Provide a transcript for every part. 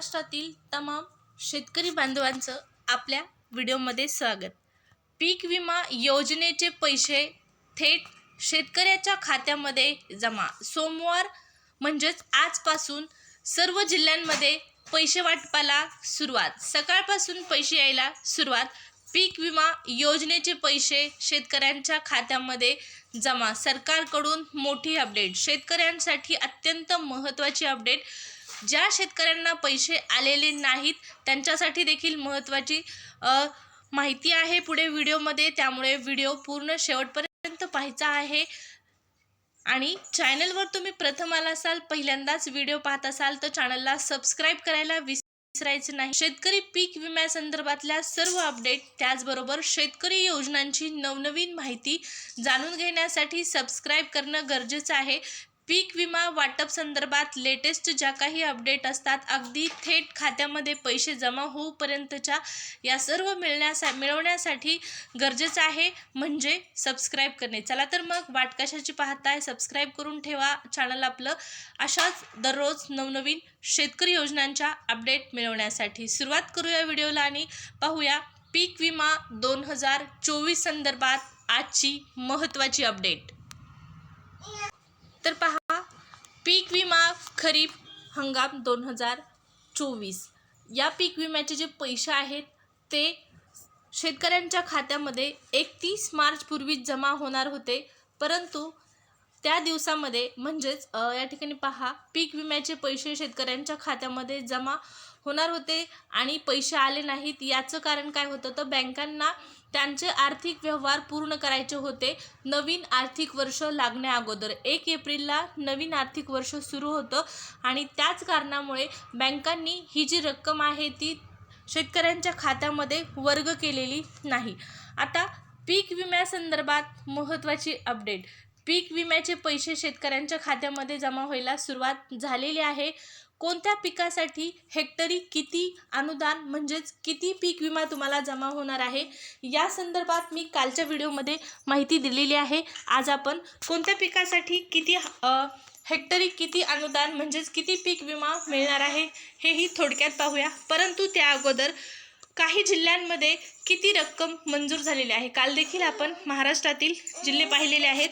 महाराष्ट्रातील तमाम शेतकरी बांधवांचं आपल्या व्हिडिओमध्ये स्वागत. पीक विमा योजनेचे पैसे थेट शेतकऱ्याच्या खात्यामध्ये जमा. सोमवार म्हणजेच आजपासून सर्व जिल्ह्यांमध्ये पैसे वाटपाला सुरुवात. सकाळपासून पैसे यायला सुरुवात. पीक विमा योजनेचे पैसे शेतकऱ्यांच्या खात्यामध्ये जमा. सरकारकडून मोठी अपडेट. शेतकऱ्यांसाठी अत्यंत महत्त्वाची अपडेट. ज्या शेतकऱ्यांना पैसे आलेले नाहीत त्यांच्यासाठी देखील महत्त्वाची माहिती आहे पुढे व्हिडिओमध्ये. त्यामुळे व्हिडिओ पूर्ण शेवटपर्यंत पाहायचा आहे. आणि चॅनलवर तुम्ही प्रथम आला असाल पहिल्यांदाच व्हिडिओ पाहत असाल तर चॅनलला सबस्क्राईब करायला विसरायचं नाही. शेतकरी पीक विम्यासंदर्भातल्या सर्व अपडेट त्याचबरोबर शेतकरी योजनांची नवनवीन माहिती जाणून घेण्यासाठी सबस्क्राईब करणं गरजेचं आहे. पीक विमा वाटप संदर्भात लेटेस्ट ज्या काही अपडेट असतात अगदी थेट खात्यामध्ये पैसे जमा होऊपर्यंतच्या या सर्व मिळण्यासा मिळवण्यासाठी गरजेचं आहे म्हणजे सबस्क्राईब करणे. चला तर मग वाट कशाची पाहताय सबस्क्राईब करून ठेवा चॅनल आपलं. अशाच दररोज नवनवीन शेतकरी योजनांच्या अपडेट मिळवण्यासाठी सुरुवात करूया व्हिडिओला आणि पाहूया पीक विमा दोन हजार चोवीस संदर्भात आजची महत्त्वाची अपडेट तर पहा पीक विमा खरीप हंगाम दोन हजार चोवीस. या पीक विम्याचे जे पैसे आहेत ते शेतकऱ्यांच्या खात्यामध्ये एकतीस मार्चपूर्वीच जमा होणार होते. परंतु त्या दिवसामध्ये म्हणजेच या ठिकाणी पहा पीक विम्याचे पैसे शेतकऱ्यांच्या खात्यामध्ये जमा होणार होते आणि पैसे आले नाहीत. याचं कारण काय होतं? तर बँकांना त्यांचे आर्थिक व्यवहार पूर्ण करायचे होते. नवीन आर्थिक वर्ष लागण्या अगोदर. एक एप्रिलला नवीन आर्थिक वर्ष सुरू होतं आणि त्याच कारणामुळे बँकांनी ही जी रक्कम आहे ती शेतकऱ्यांच्या खात्यामध्ये वर्ग केलेली नाही. आता पीक विम्यासंदर्भात महत्त्वाची अपडेट. पीक विम्याचे पैसे शेतकऱ्यांच्या खात्यामध्ये जमा व्हायला सुरुवात झालेली आहे. कोणत्या पिकासाठी हेक्टरी किती अनुदान म्हणजेच किती पीक विमा तुम्हाला जमा होणार आहे? या संदर्भात मी कालच्या व्हिडिओमध्ये माहिती दिलेली आहे. आज आपण कोणत्या पिकासाठी किती हेक्टरी किती अनुदान म्हणजेच किती पीक विमा मिळणार आहे हेही थोडक्यात पाहूया. परंतु त्या अगोदर काही जिल्ह्यांमध्ये किती रक्कम मंजूर झालेली आहे? काल देखील आपण महाराष्ट्रातील जिल्हे पाहिलेले आहेत.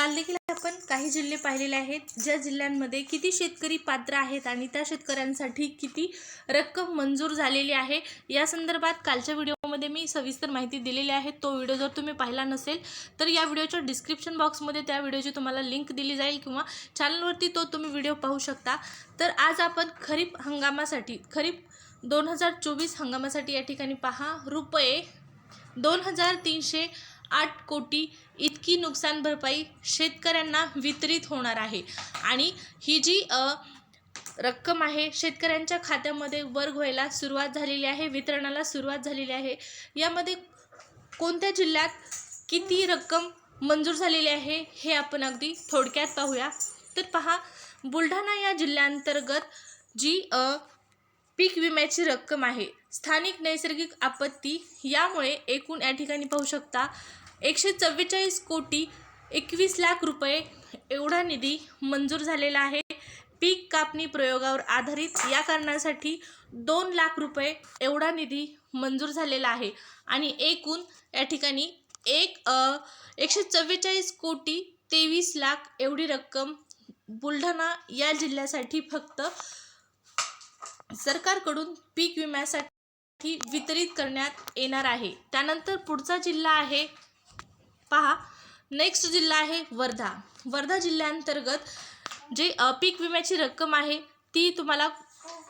काल देखील आपण काही जिल्हे पाहिलेले आहेत ज्या जिल्ह्यांमध्ये किती शेतकरी पात्र आहेत आणि त्या शेतकऱ्यांसाठी किती रक्कम मंजूर झालेली आहे या संदर्भात कालच्या व्हिडिओमध्ये मी सविस्तर माहिती दिलेली आहे. तो व्हिडिओ जर तुम्ही पाहिला नसेल तर या व्हिडिओच्या डिस्क्रिप्शन बॉक्समध्ये त्या व्हिडिओची तुम्हाला लिंक दिली जाईल किंवा चॅनलवरती तो तुम्ही व्हिडिओ पाहू शकता. तर आज आपण खरीप हंगामासाठी खरीप दोन हजार चोवीस हंगामासाठी या ठिकाणी पहा. रुपये दोन हजार तीनशे आठ कोटी इतकी नुकसान भरपाई शेतकऱ्यांना वितरित होणार आहे. आणि ही जी अ, रक्कम आहे शेतकऱ्यांच्या खात्यामध्ये वर्ग व्हायला सुरुवात झालेली आहे वितरणाला सुरुवात झालेली आहे. यामध्ये कोणत्या जिल्ह्यात किती रक्कम मंजूर झालेली आहे हे आपण अगदी थोडक्यात पाहूया. तर पहा बुलढाणा या जिल्ह्यांतर्गत जी अ, पीक विम्याची रक्कम आहे स्थानिक नैसर्गिक आपत्ती यामुळे एकूण या ठिकाणी पाहू शकता एकशे चव्वेचाळीस कोटी एकवीस लाख रुपये एवढा निधी मंजूर झालेला आहे. पीक कापणी प्रयोगावर आधारित या कारणासाठी दोन लाख रुपये एवढा निधी मंजूर झालेला आहे. आणि एकूण या ठिकाणी एक एकशे चव्वेचाळीस कोटी तेवीस लाख एवढी रक्कम बुलढाणा या जिल्ह्यासाठी फक्त सरकारकडून पीक विम्यासाठी वितरित करण्यात येणार आहे. त्यानंतर पुढचा जिल्हा आहे पहा. नेक्स्ट जिल्हा आहे वर्धा. वर्धा जिल्ह्यांतर्गत जे पीक विम्याची रक्कम आहे ती तुम्हाला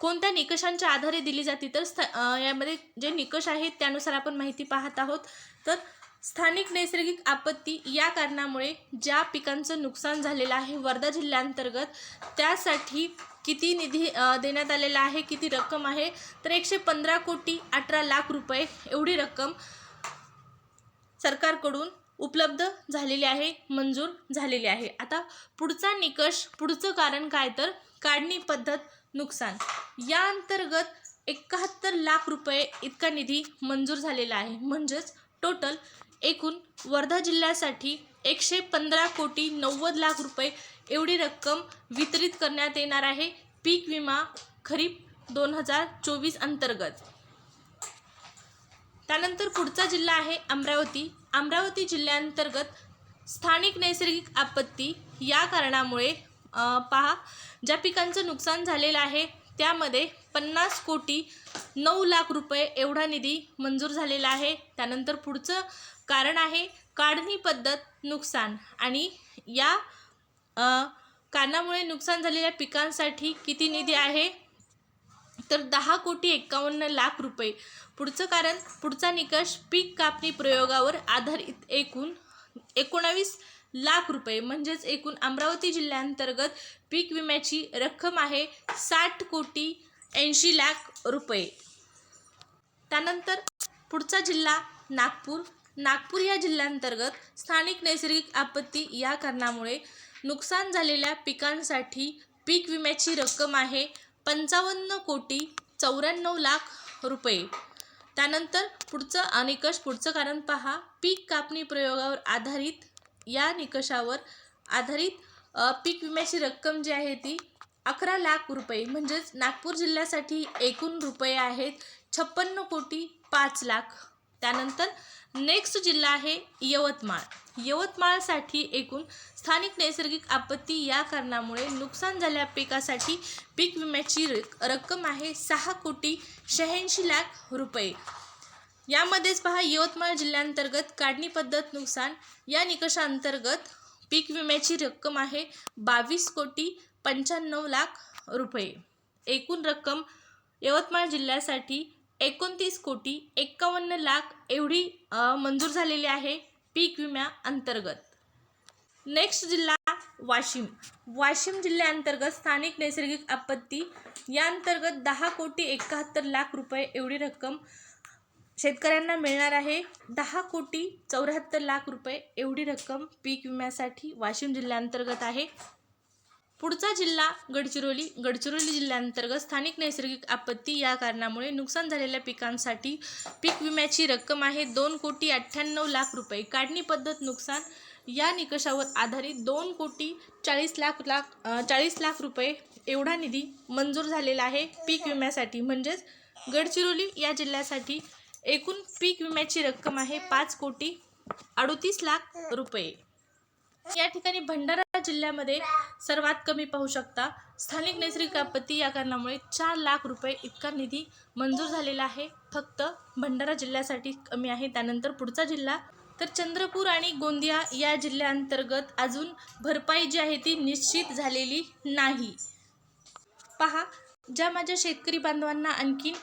कोणत्या निकषांच्या आधारे दिली जाते? तर स्थ यामध्ये जे निकष आहेत त्यानुसार आपण माहिती पाहत आहोत. तर स्थानिक नैसर्गिक आपत्ती या कारणामुळे ज्या पिकांचं नुकसान झालेलं आहे वर्धा जिल्ह्यांतर्गत त्यासाठी किती निधी देण्यात आलेला आहे किती रक्कम आहे? तर एकशे पंधरा कोटी अठरा लाख रुपये एवढी रक्कम सरकारकडून उपलब्ध झालेली आहे मंजूर झालेली आहे. आता पुढचा निकष पुढचं कारण काय तर? काढणी पद्धत नुकसान. या अंतर्गत एकाहत्तर लाख रुपये इतका निधी मंजूर झालेला आहे. म्हणजेच टोटल एकूण वर्धा जिल्ह्यासाठी एकशे पंधरा कोटी नव्वद लाख रुपये एवढी रक्कम वितरित करण्यात येणार आहे. पीक विमा खरीप दोन हजार चोवीस अंतर्गत. त्यानंतर पुढचा जिल्हा आहे अमरावती. अमरावती जिल्ह्यांतर्गत स्थानिक नैसर्गिक आपत्ती या कारणामुळे पहा ज्या पिकांचं नुकसान झालेलं आहे त्यामध्ये पन्नास कोटी नऊ लाख रुपये एवढा निधी मंजूर झालेला आहे. त्यानंतर पुढचं कारण आहे काढणी पद्धत नुकसान आणि या कारणामुळे नुकसान झालेल्या पिकांसाठी किती निधी आहे? तर दहा कोटी एक्कावन्न लाख रुपये. पुढचं कारण पुढचा निकष पीक कापणी प्रयोगावर आधारित एकूण एकोणावीस लाख रुपये. म्हणजेच एकूण अमरावती जिल्ह्यांतर्गत पीक विम्याची रक्कम आहे साठ कोटी ऐंशी लाख रुपये. त्यानंतर पुढचा जिल्हा नागपूर. नागपूर या जिल्ह्यांतर्गत स्थानिक नैसर्गिक आपत्ती या कारणामुळे नुकसान झालेल्या पिकांसाठी पीक विम्याची रक्कम आहे पंचावन्न कोटी चौऱ्याण्णव लाख रुपये. त्यानंतर पुढचं निकष पुढचं कारण पहा. पीक कापणी प्रयोगावर आधारित या निकषावर आधारित पीक विम्याची रक्कम जी आहे ती अकरा लाख रुपये. म्हणजेच नागपूर जिल्ह्यासाठी एकूण रुपये आहेत छप्पन्न कोटी पाच लाख त्यानंतर नेक्स्ट जिल्हा आहे यवतमाळ. यवतमाळसाठी एकूण स्थानिक नैसर्गिक आपत्ती या कारणामुळे नुकसान झाल्या पिकासाठी पीक विम्याची रक- रक्कम आहे सहा कोटी शहाऐंशी लाख रुपये. यामध्येच पहा यवतमाळ जिल्ह्यांतर्गत काढणी पद्धत नुकसान या निकषांतर्गत पीक विम्याची रक्कम आहे बावीस कोटी पंच्याण्णव लाख रुपये. एकूण रक्कम यवतमाळ जिल्ह्यासाठी एकोणतीस कोटी एक्कावन्न लाख एवढी मंजूर झालेली आहे पीक विम्या अंतर्गत. नेक्स्ट जिल्हा वाशिम. वाशिम जिल्ह्याअंतर्गत स्थानिक नैसर्गिक आपत्ती या अंतर्गत दहा कोटी एकाहत्तर लाख रुपये एवढी रक्कम शेतकऱ्यांना मिळणार आहे. दहा कोटी चौऱ्याहत्तर लाख रुपये एवढी रक्कम पीक विम्यासाठी वाशिम जिल्ह्याअंतर्गत आहे. पुढचा जिल्हा गडचिरोली. गडचिरोली जिल्ह्याअंतर्गत स्थानिक नैसर्गिक आपत्ती या कारणामुळे नुकसान झालेल्या पिकांसाठी पीक विम्याची रक्कम आहे. दोन कोटी अठ्ठ्याण्णव लाख रुपये. काढणी पद्धत नुकसान या निकषावर आधारित दोन कोटी चाळीस लाख लाख चाळीस लाख रुपये एवढा निधी मंजूर झालेला आहे पीक विम्यासाठी. म्हणजेच गडचिरोली या जिल्ह्यासाठी एकूण पीक विम्याची रक्कम आहे पाच कोटी अडतीस लाख रुपये. या ठिकाणी भंडारा जिल्ह्यामध्ये सर्वात कमी पाहू शकता. स्थानिक नैसर्गिक आपत्ती या कारणामुळे चार लाख रुपये इतका निधी मंजूर झालेला आहे. फक्त भंडारा जिल्ह्यासाठी कमी आहे. त्यानंतर पुढचा जिल्हा. तर चंद्रपूर आणि गोंदिया या जिल्ह्यांतर्गत अजून भरपाई जी आहे ती निश्चित झालेली नाही. पहा ज्या माझ्या शेतकरी बांधवांना आणखीन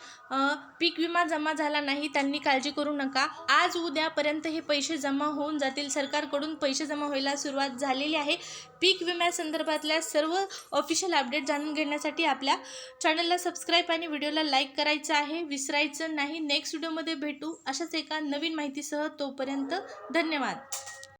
पीक विमा जमा झाला नाही त्यांनी काळजी करू नका. आज उद्यापर्यंत हे पैसे जमा होऊन जातील. सरकारकडून पैसे जमा व्हायला सुरुवात झालेली आहे. पीक विम्यासंदर्भातल्या सर्व ऑफिशियल अपडेट जाणून घेण्यासाठी आपल्या चॅनलला सबस्क्राईब आणि व्हिडिओला लाईक करायचं आहे. विसरायचं नाही. नेक्स्ट व्हिडिओमध्ये भेटू अशाच एका नवीन माहितीसह तोपर्यंत धन्यवाद.